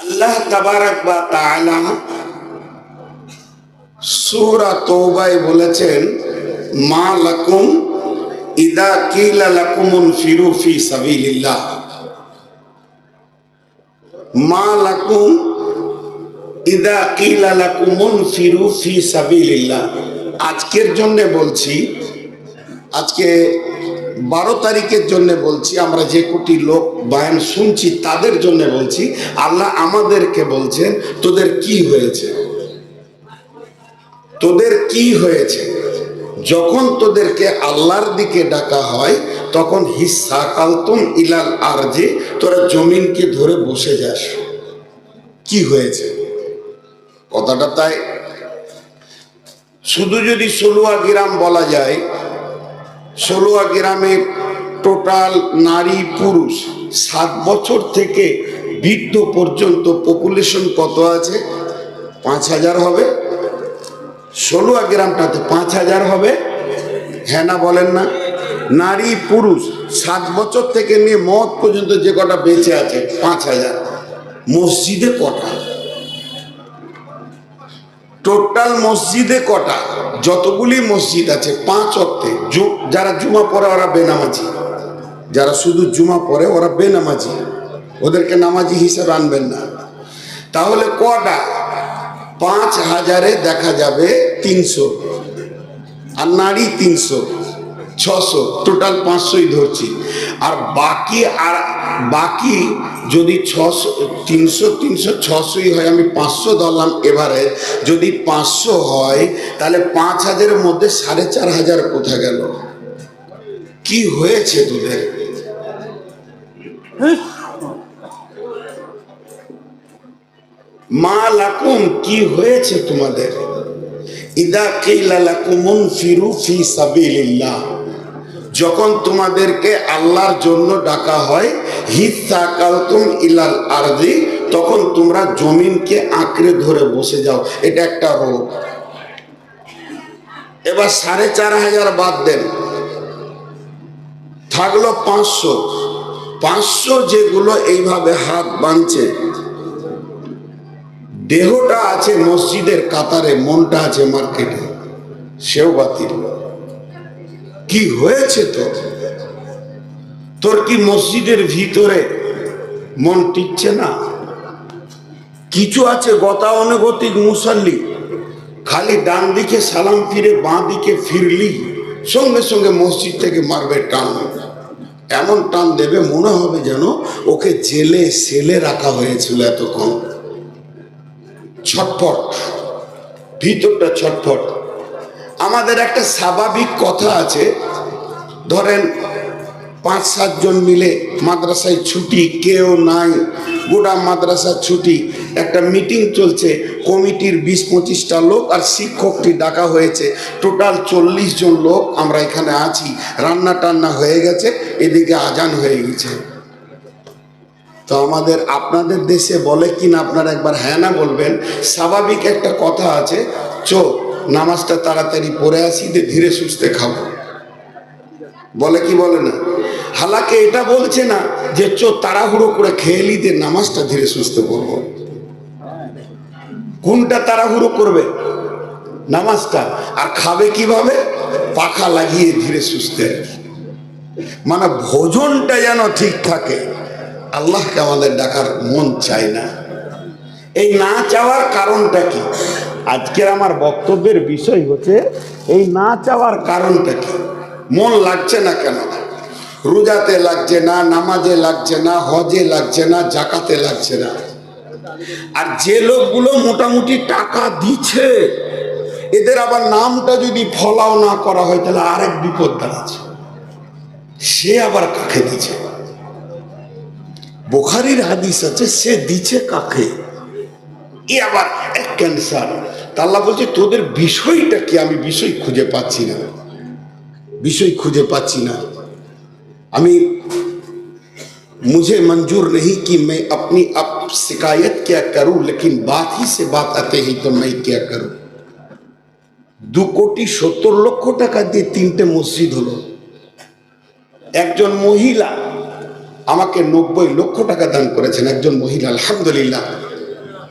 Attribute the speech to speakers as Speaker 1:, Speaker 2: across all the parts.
Speaker 1: আল্লাহ তাবারাক বা তাআলা সূরা তওবায় বলেছেন, মা লাকুম ইদা কিলা লাকুমুন ফিরু ফি সাবিলিল্লাহ। মা লাকুম ইদা কিলা লাকুমুন ফিরু ফি সাবিলিল্লাহ। আজকের জন্য বলছি, আজকে বারো তারিখের জন্য বলছি, আমরা যে কোটি লোক বায়ান শুনছি, তাদের জন্য বলছি, আল্লাহ আমাদেরকে বলছেন, তোদের কি হয়েছে? তোদের কি হয়েছে? যখন তোদেরকে আল্লাহর দিকে ডাকা হয়, তখন হিসা কালতুম ইলাল আর যে তোরা জমিনকে ধরে বসে যাস। কি হয়েছে? কথাটা তাই। শুধু যদি ষোলোয়া গ্রাম বলা যায় ষোলোয়া গ্রামের টোটাল নারী পুরুষ সাত বছর থেকে বৃদ্ধ পর্যন্ত পপুলেশন কত আছে? পাঁচ হাজার হবে। ষোলোয়া গ্রামটাতে পাঁচ হাজার হবে। হ্যাঁ না বলেন না। নারী পুরুষ সাত বছর থেকে নিয়ে মত পর্যন্ত যে কটা বেঁচে আছে, পাঁচ হাজার। মসজিদে কটা? টোটাল মসজিদে কটা? যতগুলি মসজিদ আছে, পাঁচ অর্থে। যারা জুমা পড়ে ওরা বেনামাজি। যারা শুধু জুমা পড়ে ওরা বেনামাজি। ওদেরকে নামাজি হিসাবে আনবেন না। তাহলে কটা? পাঁচ হাজারে দেখা যাবে তিনশো। আর নারী তিনশো, ছশো। টোটাল পাঁচশোই ধরছি। আর বাকি আর বাকি যদি ছশো তিনশো তিনশো ছশোই হয় আমি পাঁচশো ধরলাম এবারে। যদি পাঁচশো হয় তাহলে পাঁচ হাজারের মধ্যে সাড়ে চার হাজার কোথা গেল? কি হয়েছে তোদের? মা লাকুম কি হয়েছে তোমাদের? ইদা কেলা লাকুমুন ফিরু ফি সাবিলিল্লাহ। যখন তোমাদেরকে আল্লাহর জন্য ডাকা হয় হিসা কালতুম ইলাল আরদি, তখন তোমরা জমিনকে আঁকড়ে ধরে বসে যাও। এটা একটা রোগ। এবার সাড়ে চার হাজার বাদ দেন। থাকল পাঁচশো। পাঁচশো যেগুলো এইভাবে হাত বাঁধছে। দেহটা আছে মসজিদের কাতারে, মনটা আছে মার্কেটে। সেও বাতিল। কি হয়েছে তোর? তোর কি মসজিদের ভিতরে মন টিকছে না? কিছু আছে গতানুগতিক মুসল্লি, খালি ডান দিকে সালাম ফিরে বাঁ দিকে ফিরলি, সঙ্গে সঙ্গে মসজিদ থেকে মারবে টান। এমন টান দেবে মনে হবে যেন ওকে জেলে সেলে রাখা হয়েছিল এতক্ষণ। ছটফট, ভিতরটা ছটফট। আমাদের একটা স্বাভাবিক কথা আছে। ধরেন, পাঁচ সাতজন মিলে মাদ্রাসায় ছুটি, কেউ নাই, গোটা মাদ্রাসার ছুটি। একটা মিটিং চলছে, কমিটির বিশ, পঁচিশটা লোক আর শিক্ষকটি ডাকা হয়েছে। টোটাল চল্লিশ জন লোক আমরা এখানে আছি। রান্না টান্না হয়ে গেছে, এদিকে আজান হয়ে গেছে। তো আমাদের, আপনাদের দেশে বলে কিনা আপনারা একবার হ্যাঁ না বলবেন। স্বাভাবিক একটা কথা আছে চো নামাজটা তাড়াতাড়ি পড়ে আসি, দিয়ে ধীরে সুস্থে খাব। বলে কি বলে না? হালাকে এটা বলছে না যে, চো, তাড়াহুড়ো করে খেয়ে দিয়ে নামাজটা ধীরে সুস্থে করব কোনটা তাড়াহুড়ো করবে? নামাজটা। আর খাবে কীভাবে? পাখা লাগিয়ে ধীরে সুস্থে। মানে ভোজনটা যেন ঠিক থাকে। আল্লাহকে আমাদের ডাকার মন চায় না। এই না চাওয়ার কারণটা কি? আজকের আমার বক্তব্যের বিষয় হচ্ছে, এই না চাওয়ার কারণটা কি? মন লাগছে না কেন? রোজাতে লাগছে না, নামাজে লাগছে না, হজে লাগছে না, জাকাতে লাগছে না। আর যে লোকগুলো মোটামুটি টাকা দিচ্ছে, এদের আবার নামটা যদি ফলাও না করা হয়, তাহলে আরেক বিপদ দাঁড়াচ্ছে। সে আবার কাকে দিচ্ছে? বোখারির হাদিস আছে, সে দিচ্ছে কাকে? এ আবার এক ক্যান্সার তাল্লা বলছে তোদের বিষয়টা কি আমি বিষয় খুঁজে পাচ্ছি না বিষয় খুঁজে পাচ্ছি না আমি मुझे मंजूर नहीं कि मैं अपनी अब शिकायत क्या करूं लेकिन बात ही से बात आते ही तो मैं क्या करूं দু কোটি সত্তর লক্ষ টাকা দিয়ে তিনটে মসজিদ হলো একজন মহিলা আমাকে নব্বই লক্ষ টাকা দান করেছেন একজন মহিলা আলহামদুলিল্লাহ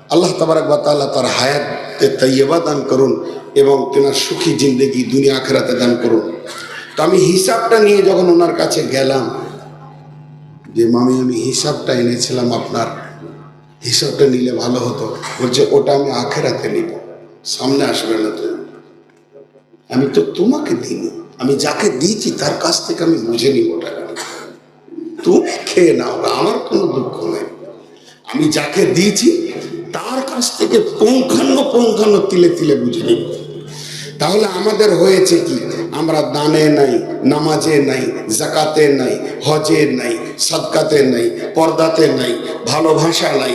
Speaker 1: আল্লাহ তাবারাক বা তাআলা তার হায়াতে তৈয়বা দান করুন এবং তেনার সুখী জিন্দেগি দুনিয়া আখেরাতে দান করুন। তো আমি হিসাবটা নিয়ে যখন ওনার কাছে গেলাম, যে, মামি, আমি হিসাবটা এনেছিলাম আপনার। হিসাবটা নিলে ভালো হতো। বলছে, ওটা আমি আখেরাতে নিব। সামনে আসবে না তুমি আমি তো তোমাকে দিইনি। আমি যাকে দিয়েছি তার কাছ থেকে আমি বুঝে নিব টাকা তুমি খেয়ে নাও, আমার কোনো দুঃখ নেই। আমি যাকে দিয়েছি তার কাছ থেকে পঙ্খান্ন পঙ্খান্ন তিলে তিলে বুঝে নিব। তাহলে আমাদের হয়েছে কি? আমরা দানে নাই, নামাজে নাই, জাকাতে নাই, হজে নাই, সাদকাতে নাই, পর্দাতে নাই ভালোবাসা নাই,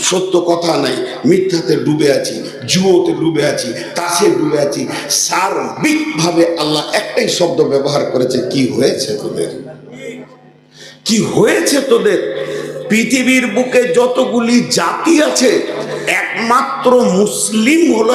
Speaker 1: সত্য কথা নাই, মিথ্যাতে ডুবে আছি, জুয়োতে ডুবে আছি, তাসে ডুবে আছি, সার্বিকভাবে আল্লাহ একটাই শব্দ ব্যবহার করেছে, কি হয়েছে তোদের? কি হয়েছে তোদের? পৃথিবীর বুকে যতগুলি জাতি আছে একমাত্র মুসলিম হলো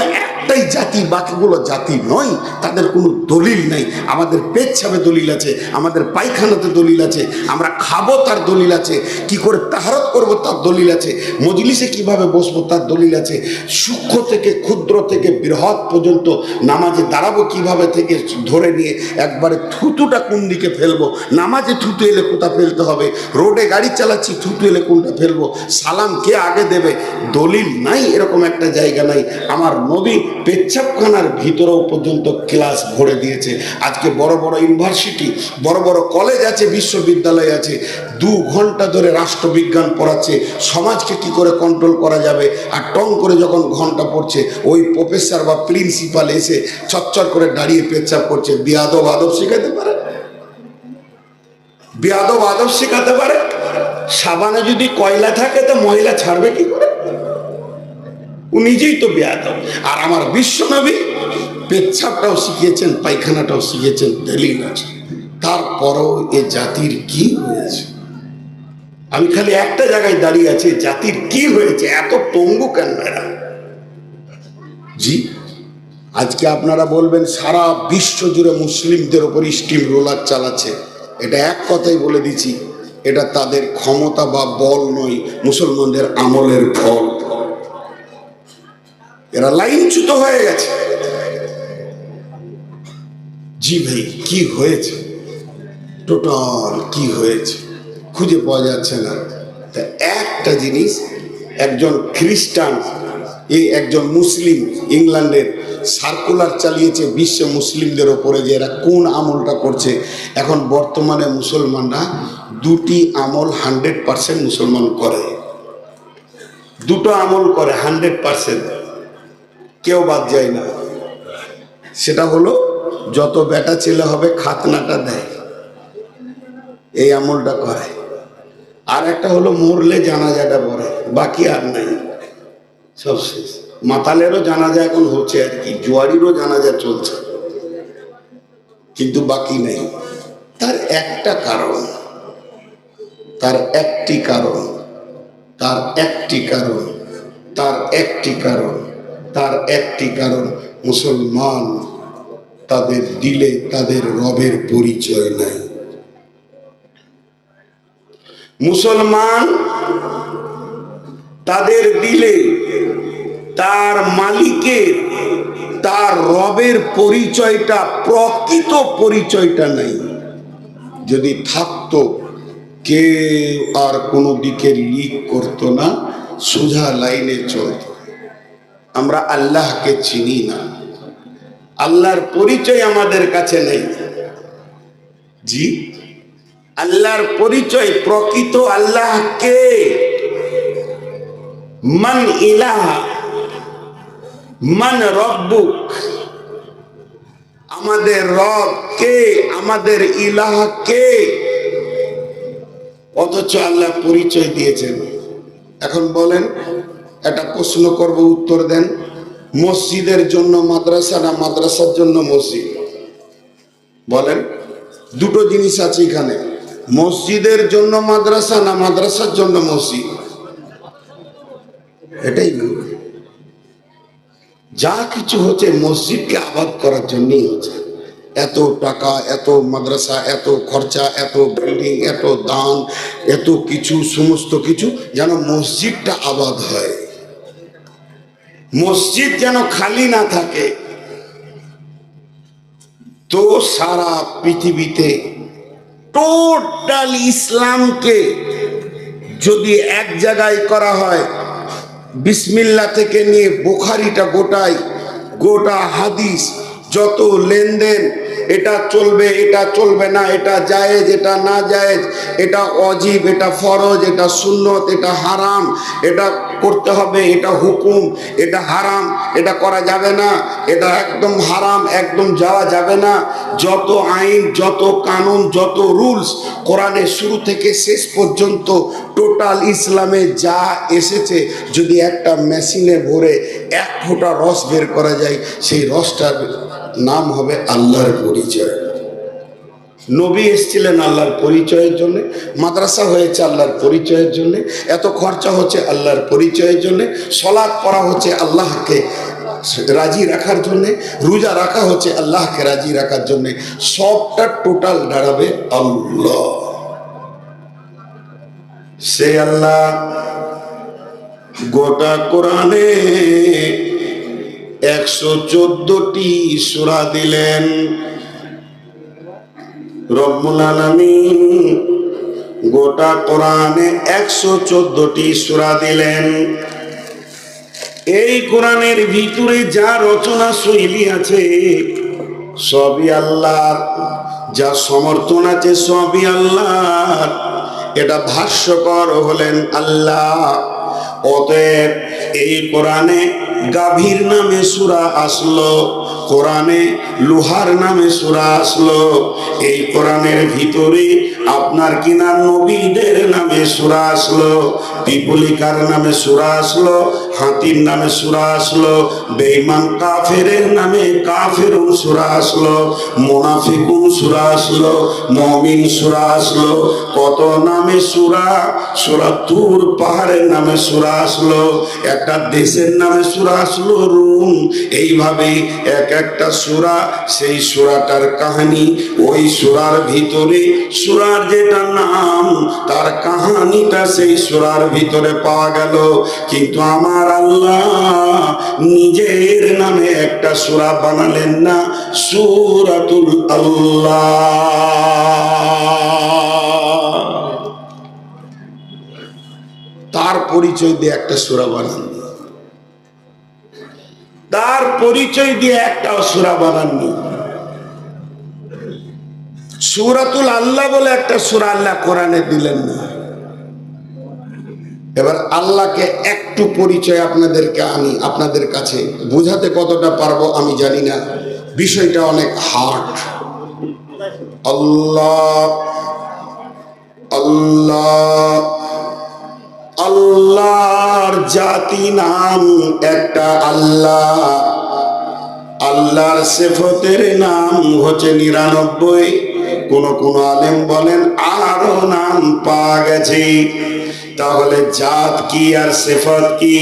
Speaker 1: একটাই জাতি বাকিগুলো জাতি নয়, তাদের কোনো দলিল নাই। আমাদের পেচ্ছাবে দলিল আছে, আমাদের পায়খানাতে দলিল আছে, আমরা খাব তার দলিল আছে, কি করে তাহারত করব তার দলিল আছে, মজলিসে কীভাবে বসবো তার দলিল আছে, সূক্ষ্ম থেকে ক্ষুদ্র থেকে বৃহৎ পর্যন্ত নামাজে দাঁড়াবো কীভাবে থেকে ধরে নিয়ে একবারে থুতুটা কোন দিকে ফেলব? নামাজে থুতু এলে কোথা ফেলতে হবে? রোডে গাড়ি চালাচ্ছি, থুতু এলে কোনটা ফেলব? সালাম কে আগে দেবে? দলিল নাই, এরকম একটা জায়গা নাই। আমার নবী পেচ্ছাপখানার ভিতরেও পর্যন্ত ক্লাস ভরে দিয়েছে। আজকে বড় বড় ইউনিভার্সিটি, বড় বড় কলেজ আছে, বিশ্ববিদ্যালয় আছে, দু ঘণ্টা ধরে রাষ্ট্রবিজ্ঞান পড়াচ্ছে, সমাজকে কি করে কন্ট্রোল করা যাবে? আর টং করে যখন ঘণ্টা পড়ছে, ওই প্রফেসর বা প্রিন্সিপাল এসে চচ্চর করে দাঁড়িয়ে পেচ্ছাপ করছে। বিয়াদব আদব শেখাতে পারে? বিয়াদব আদব শেখাতে পারে? সাবানে যদি কয়লা থাকে, তো মহিলা ছাড়বে কি করে? ও নিজেই তো বেয়াদব। আর আমার বিশ্বনবী পেচ্ছাপটাও শিখিয়েছেন, পায়খানাটাও শিখিয়েছেন, দলিল আছে। তারপরও এ জাতির কি হয়েছে? আমি খালি একটা জায়গায় দাঁড়িয়ে আছি জাতির কি হয়েছে? এত পঙ্গু কেন জি, আজকে আপনারা বলবেন, সারা বিশ্ব জুড়ে মুসলিমদের ওপর স্টিম রোলার চালাচ্ছে। এটা এক কথাই বলে দিচ্ছি, এটা তাদের ক্ষমতা বা বল নয়, মুসলমানদের আমলের ফল। এরা লাইনচ্যুত হয়ে গেছে। জি ভাই, কি হয়েছে? টোটাল কি হয়েছে? খুঁজে পাওয়া যাচ্ছে না। তা একটা জিনিস, একজন খ্রিস্টান, এই একজন মুসলিম ইংল্যান্ডের সার্কুলার চালিয়েছে, বিশ্ব মুসলিমদের ওপরে যে এরা কোন আমলটা করছে। এখন বর্তমানে মুসলমানরা দুটি আমল হান্ড্রেড পার্সেন্ট মুসলমান করে। দুটো আমল করে হান্ড্রেড পার্সেন্ট কেউ বাদ যায় না। সেটা হলো, যত বেটা ছেলে হবে, খাতনাটা দেয়। এই আমলটা করে। আর একটা হলো, মরলে জানাজাটা পড়ে। বাকি আর নাই। সব শেষ। মাতালেরও জানাজা এখন হচ্ছে আর কি। জোয়ারিরও জানাজা চলছে। কিন্তু বাকি নেই। তার একটা কারণ। তার একটি কারণ। তার একটি কারণ। তার একটি কারণ। তার একটি কারণ, মুসলমান তাদের দিলে তাদের রবের পরিচয় নাই। মুসলমান তাদের দিলে তার মালিকের, তার রবের পরিচয়টা, প্রকৃত পরিচয়টা নাই। যদি থাকতো, কেউ আর কোনো দিকে লিক করতো না, সোজা লাইনে চলতো। আমরা আল্লাহকে চিনি না। আল্লাহর পরিচয় আমাদের কাছে নেই। জি? আল্লাহর পরিচয় প্রকৃত আল্লাহকে। মান ইলাহা, মান রব্বুক। আমাদের রব কে আমাদের ইলাহ কে অথচ আল্লাহ পরিচয় দিয়েছেন। এখন বলেন একটা প্রশ্ন করব, উত্তর দেন। মসজিদের জন্য মাদ্রাসা না মাদ্রাসার জন্য মসজিদ? বলেন। দুটো জিনিস আছে এখানে। মসজিদের জন্য মাদ্রাসা না মাদ্রাসার জন্য মসজিদ? এটাই যা কিছু হচ্ছে মসজিদকে আবাদ করার জন্যই হচ্ছে। এত টাকা, এত মাদ্রাসা, এত খরচা, এত বিল্ডিং এত দান, এত কিছু, সমস্ত কিছু যেন মসজিদটা আবাদ হয়। মসজিদ যেন খালি না থাকে। তো সারা পৃথিবীতে টোটাল ইসলামকে যদি এক জায়গায় করা হয়, বিসমিল্লা থেকে নিয়ে বোখারিটা গোটাই গোটা হাদিস, যত লেনদেন, এটা চলবে এটা চলবে না, এটা জায়েজ, এটা না জায়েজ, এটা অজীব, এটা ফরজ, এটা সুন্নত, এটা হারাম, এটা করতে হবে, এটা হুকুম, এটা হারাম, এটা করা যাবে না, এটা একদম হারাম, একদম যাওয়া যাবে না। যত আইন, যত কানুন, যত রুলস কোরআনের শুরু থেকে শেষ পর্যন্ত টোটাল ইসলামে যা এসেছে, যদি একটা মেশিনে ভরে এক ফোঁটা রস বের করা যায়, সেই রসটার নাম হবে আল্লাহর পরিচয়। নবী এসছিলেন আল্লাহর পরিচয়ের জন্যে, মাদ্রাসা হয়েছে আল্লাহর পরিচয়ের জন্যে, এত খরচা হচ্ছে আল্লাহর পরিচয়ের জন্যে সলাদ পড়া হচ্ছে আল্লাহকে রাজি রাখার জন্যে, রোজা রাখা হচ্ছে আল্লাহকে রাজি রাখার জন্যে, সবটা টোটাল দাঁড়াবে আল্লাহ। সে আল্লাহ গোটা কোরআনে একশো চোদ্দটি সুরা দিলেন। রব্বুল আলামিন গোটা কোরআনে একশো চোদ্দটি সুরা দিলেন। এই কোরআনের ভিতরে যা রচনা শৈলী আছে, সবই আল্লাহর। যা সমর্থন আছে, সবই আল্লাহর। এটা ভাষ্যকর হলেন আল্লাহ। অতএব এই কোরআনে গাভীর নামে সুরা আসলো, কোরআনে লোহার নামে সুরা আসলো। এই কোরআনের ভিতরে আপনার কিনা নবীদের নামে সুরা আসলো, পিপুলিকার নামে সুরা আসলো হাতির নামে সুরা আসলো, বেঈমান কাফেরের নামে কাফের সুরা আসলো, মোনাফিকুন সুরা আসলো, মমিন সুরা আসলো, কত নামে সুরা? সুরা তুর পাহাড়ের নামে সুরা আসলো, একটা দেশের নামে সুরা আসলো রুম। এইভাবে এক একটা সুরা, সেই সুরাটার কাহিনী, ওই সুরার ভিতরে সুরার যেটা নাম, তার কাহানিটা সেই সুরার ভিতরে পাওয়া গেল। কিন্তু আমার নিজের নামে একটা সুরা বানালেন না, সুরাতুল আল্লাহ। তার পরিচয় দিয়ে একটা সুরা বানাননি তার পরিচয় দিয়ে একটা সুরা বানাননি সুরাতুল আল্লাহ বলে একটা সুরা আল্লাহ কোরআনে দিলেন না। এবার আল্লাহকে একটু পরিচয় আপনাদেরকে আমি আপনাদের কাছে বোঝাতে কতটা পারব আমি জানি না। বিষয়টা অনেক হার্ড আল্লাহ আল্লাহ, আল্লাহর জাতি নাম একটা আল্লাহ। আল্লাহর সেফতের নাম হচ্ছে নিরানব্বই। কোন কোন আলেম বলেন আরও নাম পাওয়া গেছে। তাহলে জাত কি আর সেফত কি?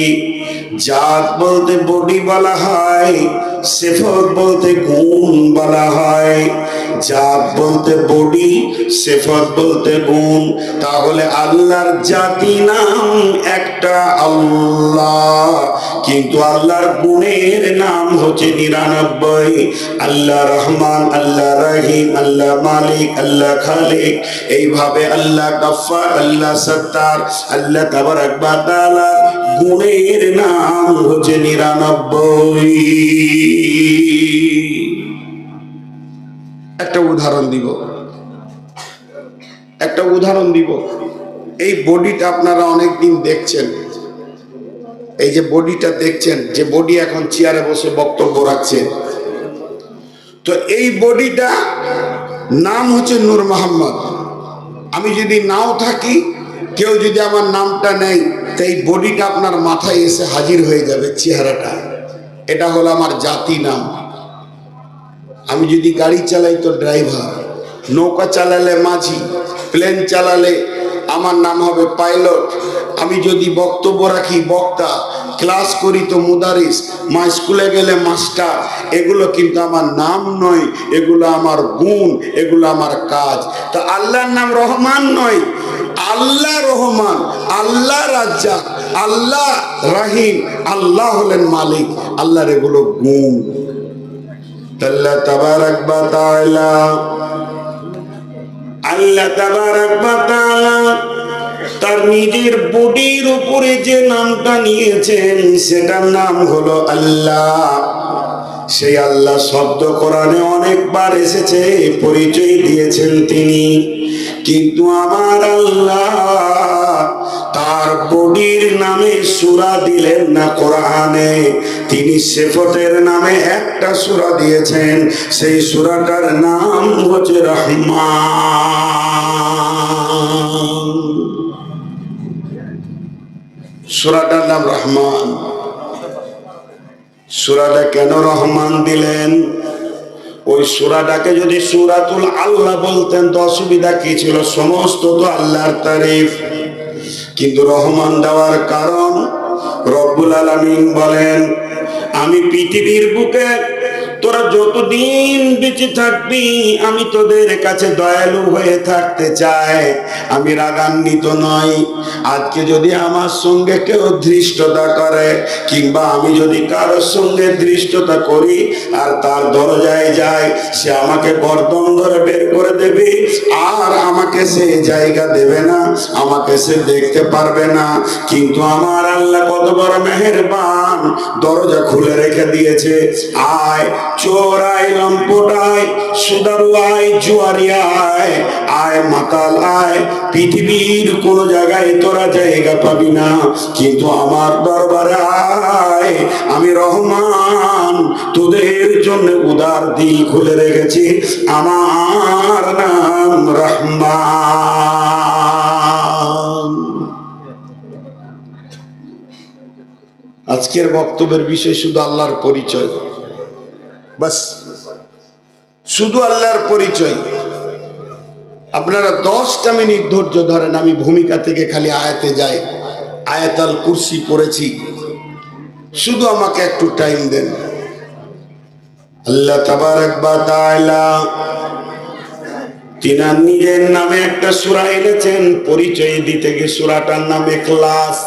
Speaker 1: জাত বলতে বডি বলা হয়, সেফত বলতে গুণ বলা হয়। জাত বলতে বডি, সেফত বলতে গুণ তাহলে আল্লাহর জাতি নাম একটা আল্লাহ। কিন্তু আল্লাহর গুণের নাম হচ্ছে নিরানব্বই। আল্লাহ রহমান, আল্লাহ রহিম, আল্লাহ মালিক, আল্লাহ খালিক। এইভাবে আল্লাহ গফার আল্লাহ সত্তার, আল্লাহ তাবারাক ওয়া তাআলা গুণের নাম হচ্ছে নিরানব্বই। একটা উদাহরণ দিব। একটা উদাহরণ দিব। এই বডিটা আপনারা অনেকদিন দেখছেন। এই যে বডিটা দেখছেন, যে বডি এখন চেয়ারে বসে বক্তব্য রাখছে। তো এই বডিটা নাম হচ্ছে নূর মোহাম্মদ আমি যদি নাও থাকি, কেউ যদি আমার নামটা নেই তো এই বডিটা আপনার মাথায় এসে হাজির হয়ে যাবে, চেহারাটা। এটা হলো আমার জাতি নাম। আমি যদি গাড়ি চালাই তো ড্রাইভার, নৌকা চালালে মাঝি, প্লেন চালালে আমার নাম হবে পাইলট। আমি যদি বক্তব্য রাখি বক্তা, ক্লাস করি তো মুদারিস, মা স্কুলে গেলে মাস্টার, এগুলো কিন্তু আমার নাম নয়, এগুলো আমার গুণ, এগুলো আমার কাজ। তো আল্লাহর নাম রহমান নয়, আল্লাহ রহমান, আল্লাহ রাজ্জাক, আল্লাহ রাহিম, আল্লাহ হলেন মালিক, আল্লাহর এগুলো গুণ। আল্লাহ তাবারাক বা তাআলা। আল্লাহ বা তাআলা তার নিজের বডির উপরে যে নামটা নিয়েছেন, সেটার নাম হলো আল্লাহ। সেই আল্লাহ শব্দ কোরআনে অনেকবার এসেছে, পরিচয় দিয়েছেন তিনি। কিন্তু আমার আল্লাহ তার বডির নামে সুরা দিলেন না কোরআনে। তিনি সেফতের নামে একটা সুরা দিয়েছেন। সেই সুরাটার নাম হচ্ছে রহমান। সুরাটার নাম রহমান। সুরাটা কেন রহমান দিলেন? ওই সুরাটাকে যদি সুরাতুল আল্লাহ বলতেন তো অসুবিধা কি ছিল? সমস্ত তো আল্লাহর তারিফ। কিন্তু রহমান দেওয়ার কারণ রব্বুল আলমিন বলেন আমি পৃথিবীর বুকে তোরা যতদিন বেঁচে থাকবি, আমি তোদের কাছে দয়ালু হয়ে থাকতে চাই। আমি রাগান্বিত নই। আজকে যদি আমার সঙ্গে কেউ ধৃষ্টতা করে, কিংবা আমি যদি কারোর সঙ্গে ধৃষ্টতা করি, আর তার দরজায় যায় সে আমাকে গর্দন ধরে বের করে দেবে, আর আমাকে সে জায়গা দেবে না, আমাকে সে দেখতে পারবে না। কিন্তু আমার আল্লাহ কত বড় মেহেরবান, দরজা খুলে রেখে দিয়েছে। আয় চোর আয় আয় সুদারু আয় জুয়ারি আয় আয় মাতাল আয়, পৃথিবীর কোন জায়গায় তোরা জায়গা পাবি না, কিন্তু আমার দরবারে আয়। আমি রহমান, তোদের জন্য উদার দিল খুলে রেখেছি, আমার নাম রহমান। আজকের বক্তব্যের বিষয় শুধু আল্লাহর পরিচয়। বাস, শুধু আল্লাহর পরিচয়। আপনারা দশটা মিনিট ধৈর্য ধরেন, আমি ভূমিকা থেকে খালি আয়াতে যাই। আয়াতাল কুরসি পড়েছি। শুধু আমাকে একটু টাইম দেন। আল্লাহ তাবারাক নিজের নামে একটা সূরা এনেছেন। পরিচয় দিতে গিয়ে সূরাটার নাম ইখলাস।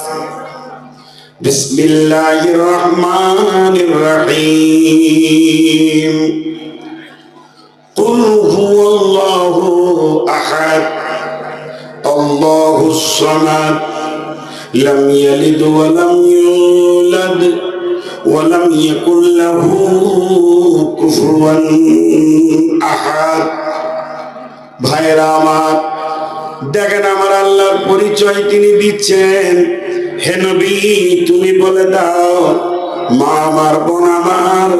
Speaker 1: বিসমিল্লাহির রহমানির রহিম قل هو الله احد الله الصمد لم يلد ولم يولد ولم يكن له كفوا احد ভাইরা আমার দেখেন আমার আল্লাহর পরিচয় তিনি দিচ্ছেন হে নবী, তুমি বলে দাও, মা আমার বোন আমার,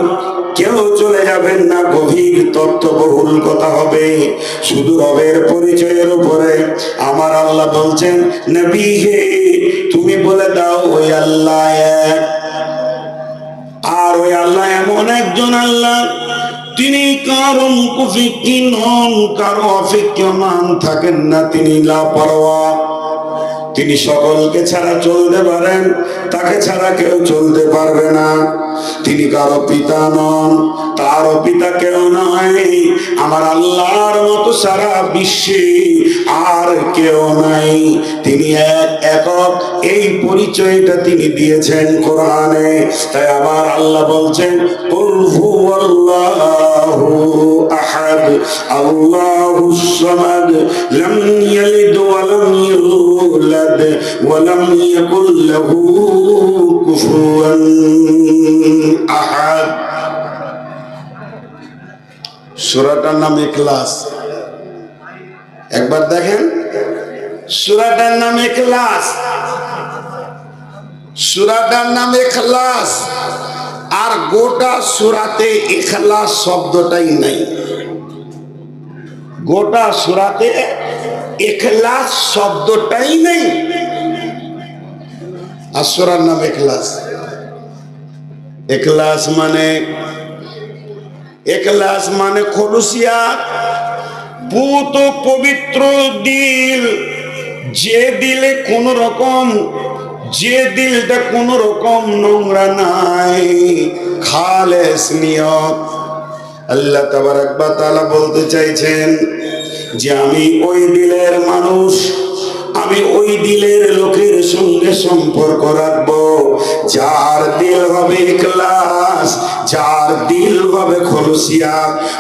Speaker 1: কেউ চলে যাবেন না, গভীর তত্ত্ববহুল কথা হবে। শুধু রবের পরিচয়ের উপরে আমার আল্লাহ বলছেন, নবী হে, তুমি বলে দাও, ওই আল্লাহ এক। আর ওই আল্লাহ এমন একজন আল্লাহ, তিনি কারও মুকুফিকি নন, কারও অফিক্যমান থাকেন না, তিনি লাপরোয়া। তিনি সকলকে ছাড়া চলতে পারেন, তাকে ছাড়া কেউ চলতে পারবে না। তিনি কারও পিতা নন, তারও পিতা কেউ নয় আমার আল্লাহর মতো সারা বিশ্বে আর কেউ নাই। তিনি এক একক, এই পরিচয়টা তিনি দিয়েছেন কোরআনে। তাই আমার আল্লাহ বলছেন, কুল আল্লাহুস সামাদ লাম ইয়ালিদ ওয়া লাম ইউলাদ ওয়া লাম ইয়াকুল লাহু কুফুয়ান আহাদ সূরাটার নাম ইখলাস। একবার দেখেন। সূরাটার নাম ইখলাস। সূরাটার নাম ইখলাস। আর গোটা সুরাতে ইখলাস শব্দটাই নাই। গোটা সুরাতে ইখলাস শব্দটাই নেই। আর নাম ইখলাস। ইখলাস মানে ইখলাস মানে খলুসিয়াত পুত পবিত্র দিল। যে দিলে কোন রকম, যে দিলটা কোন রকম নোংরা নাই। খালেস নিয়ত। আল্লাহ তাবারাক বা তাআলা বলতে চাইছেন যে আমি ওই দিলের মানুষ, আমি ওই দিলের লোকের সঙ্গে সম্পর্ক রাখব। যার দিল হবে ক্লাস যার দিল হবে খরসিয়া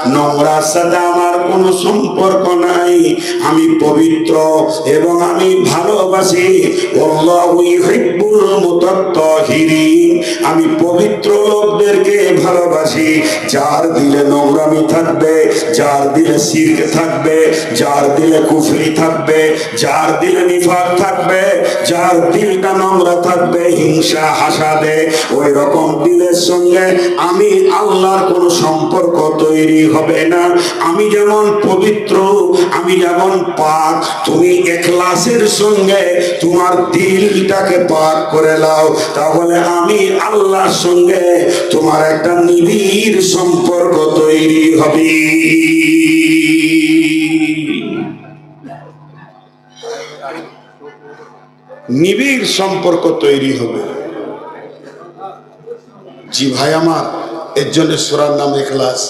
Speaker 1: নোংরার সাথে আমার কোনো সম্পর্ক নাই। আমি পবিত্র এবং আমি ভালোবাসি। আমি পবিত্র লোকদেরকে ভালোবাসি। যার দিলে নোংরামি থাকবে, যার দিলে শিরক থাকবে, যার দিলে কুফরি থাকবে, যার দিলে নিফাক থাকবে, যার দিলটা নোংরা থাকবে, হিংসা, হাসাদে। ওই রকম দিলের সঙ্গে আমি আল্লাহর কোনো সম্পর্ক তৈরি হবে না। আমি যেমন পবিত্র, আমি যেমন পাক, তুমি এখলাসের সঙ্গে তোমার দিলটাকে পাক করে নাও। তাহলে আমি আল্লাহর সঙ্গে তোমার একটা নিবিড় সম্পর্ক তৈরি হবে। নিবিড় সম্পর্ক তৈরি হবে। জি ভাই আমার এর জন্য সুরার নাম এখলাস।